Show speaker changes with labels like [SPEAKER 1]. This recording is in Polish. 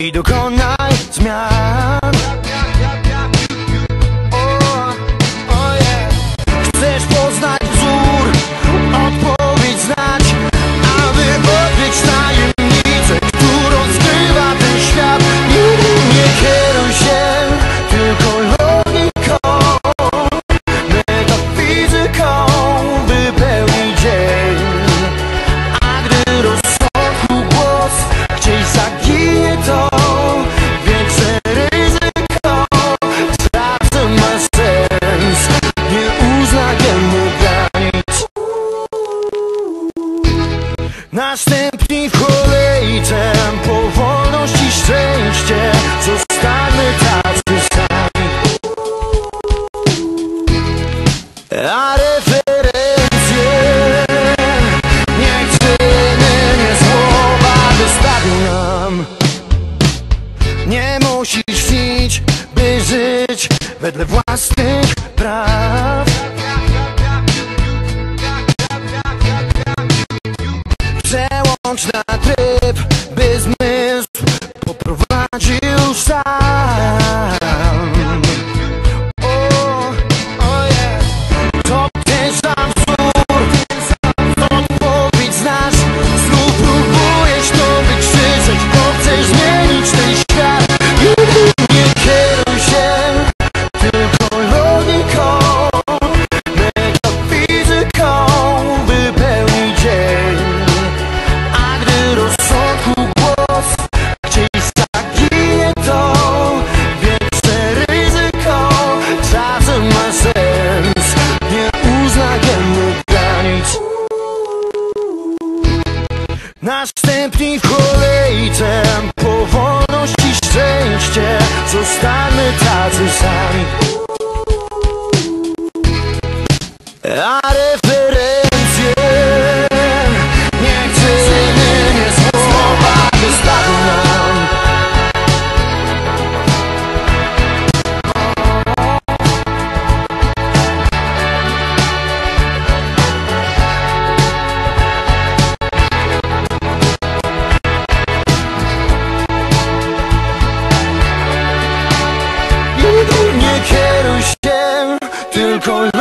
[SPEAKER 1] i dokonaj zmian. Następni w kolejce po wolność i szczęście Zostańmy tacy sami. A referencje Niech czyny, nie słowa wystawią nam. Nie musisz śnić, by żyć wedle własnych Następni w kolejce po i szczęście Zostańmy tacy sami. alcohol.